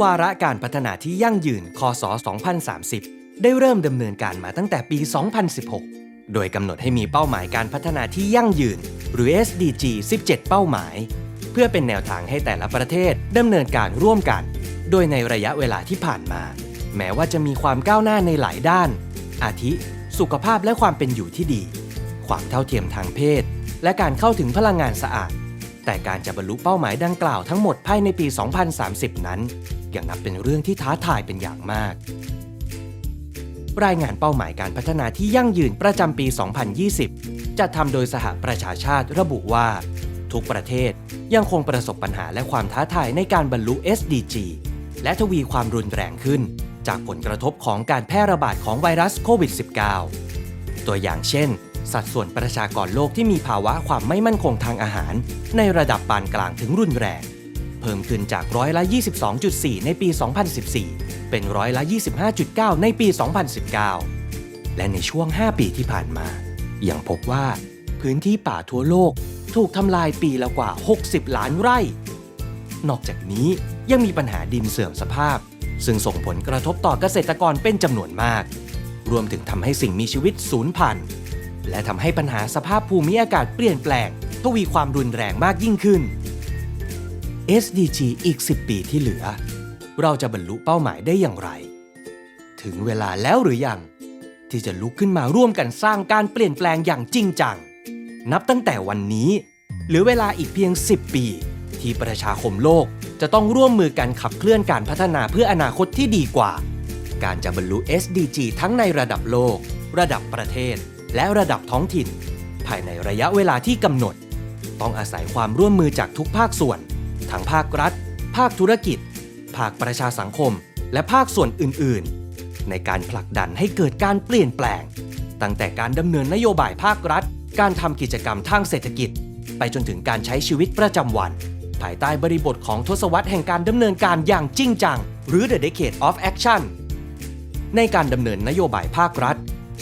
วาระการพัฒนาที่ยั่งยืน คศ 2030 ได้เริ่มดำเนินการมาตั้งแต่ปี 2016 โดยกำหนดให้มีเป้าหมายการพัฒนาที่ยั่งยืน หรือ SDG 17 เป้าหมาย เพื่อเป็นแนวทางให้แต่ละประเทศดำเนินการร่วมกัน โดยในระยะเวลาที่ผ่านมา แม้ว่าจะมีความก้าวหน้าในหลายด้าน อาทิ สุขภาพและความเป็นอยู่ที่ดี ความเท่าเทียมทางเพศ และการเข้าถึงพลังงานสะอาด แต่การจะบรรลุเป้าหมายดังกล่าวทั้งหมดภายในปี 2030 นั้น ยังนับเป็นเรื่องที่ท้าทายเป็นอย่างมาก รายงานเป้าหมายการพัฒนาที่ยั่งยืนประจำปี 2020 จัดทำโดยสหประชาชาติระบุว่า ทุกประเทศยังคงประสบปัญหาและความท้าทายในการบรรลุ SDG และทวีความรุนแรงขึ้น จากผลกระทบของการแพร่ระบาดของไวรัสโควิด -19 ตัวอย่างเช่น สัดส่วนประชากรโลกที่มีภาวะความไม่มั่นคงทางอาหาร ในระดับปานกลางถึงรุนแรง เพิ่มขึ้นจากร้อยละ 22.4 ในปี 2014 เป็นร้อยละ 25.9 ในปี 2019 และในช่วง 5 ปีที่ผ่านมายังพบว่าพื้นที่ป่าทั่วโลกถูกทำลายปีละกว่า 60 ล้านไร่ นอกจากนี้ยังมีปัญหาดินเสื่อมสภาพ ซึ่งส่งผลกระทบต่อเกษตรกรเป็นจำนวนมาก รวมถึงทำให้สิ่งมีชีวิตสูญพันธุ์ และทำให้ปัญหาสภาพภูมิอากาศเปลี่ยนแปลงทวีความรุนแรงมากยิ่งขึ้น SDG อีก 10 ปีที่เหลือ เราจะบรรลุเป้าหมายได้อย่างไร ถึงเวลาแล้วหรือยัง ที่จะลุกขึ้นมาร่วมกันสร้างการเปลี่ยนแปลงอย่างจริงจัง นับตั้งแต่วันนี้ หรือเวลาอีกเพียง 10 ปี ที่ประชาคมโลกจะต้องร่วมมือกันขับเคลื่อนการพัฒนาเพื่ออนาคตที่ดีกว่า การจะบรรลุ SDG ทั้งในระดับโลก ระดับประเทศ และระดับท้องถิ่น ภายในระยะเวลาที่กำหนด ต้องอาศัยความร่วมมือจากทุกภาคส่วน ทั้งภาครัฐ ภาคธุรกิจ ภาคประชาสังคม และภาคส่วนอื่น ๆ ในการผลักดันให้เกิดการเปลี่ยนแปลง ตั้งแต่การดำเนินนโยบายภาครัฐ การทำกิจกรรมทางเศรษฐกิจ ไปจนถึงการใช้ชีวิตประจำวัน ภายใต้บริบทของทศวรรษแห่งการดำเนินการอย่างจริงจัง หรือ The Decade of Action ในการดำเนินนโยบายภาครัฐ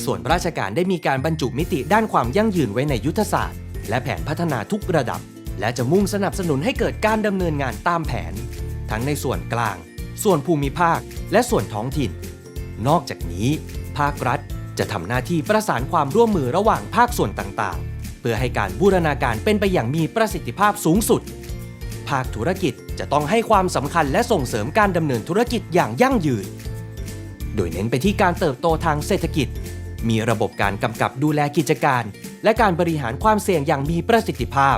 ส่วนราชการได้มีการบรรจุมิติด้านความยั่งยืนไว้ในยุทธศาสตร์ และแผนพัฒนาทุกระดับ และจะมุ่งสนับสนุนให้เกิดการดำเนินงานตามแผน ทั้งในส่วนกลาง ส่วนภูมิภาค และส่วนท้องถิ่น นอกจากนี้ ภาครัฐจะทำหน้าที่ประสานความร่วมมือระหว่างภาคส่วนต่างๆ เพื่อให้การบูรณาการเป็นไปอย่างมีประสิทธิภาพสูงสุด ภาคธุรกิจจะต้องให้ความสำคัญและส่งเสริมการดำเนินธุรกิจอย่างยั่งยืน โดยเน้นไปที่การเติบโตทางเศรษฐกิจ มีระบบการกำกับดูแลกิจการ และการบริหารความเสี่ยงอย่างมีประสิทธิภาพ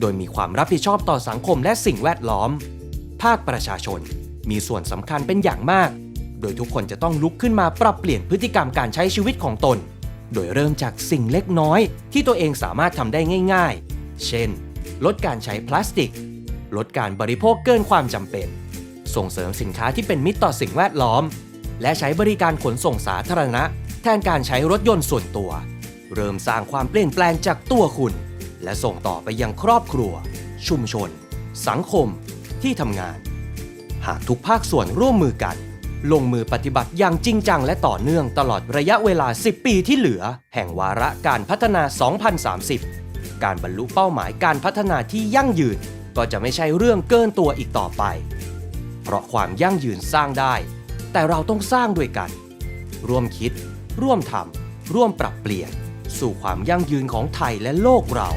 โดยมีความรับผิดชอบต่อสังคมและสิ่งแวดล้อม ภาคประชาชน มีส่วนสำคัญเป็นอย่างมาก โดยทุกคนจะต้องลุกขึ้นมาปรับเปลี่ยนพฤติกรรมการใช้ชีวิตของตน โดยเริ่มจากสิ่งเล็กน้อย ที่ตัวเองสามารถทำได้ง่าย ๆ เช่น ลดการใช้พลาสติก ลดการบริโภคเกินความจำเป็น ส่งเสริมสินค้าที่เป็นมิตรต่อสิ่งแวดล้อม และใช้บริการขนส่งสาธารณะ ทนการใช้รถยนต์ส่วนตัว เริ่มสร้างความเปลี่ยนแปลงจากตัวคุณ และส่งต่อไปยังครอบครัว ชุมชน สังคม ที่ทำงาน หากทุกภาคส่วนร่วมมือกัน ลงมือปฏิบัติอย่างจริงจังและต่อเนื่องตลอดระยะเวลา 10 ปีที่เหลือ แห่งวาระการพัฒนา 2030 การบรรลุเป้าหมายการพัฒนาที่ยั่งยืนก็จะไม่ใช่เรื่องเกินตัวอีกต่อไป เพราะความยั่งยืนสร้างได้ แต่เราต้องสร้างด้วยกัน ร่วมคิด ร่วมทำร่วมปรับเปลี่ยน สู่ความยั่งยืนของไทยและโลกเรา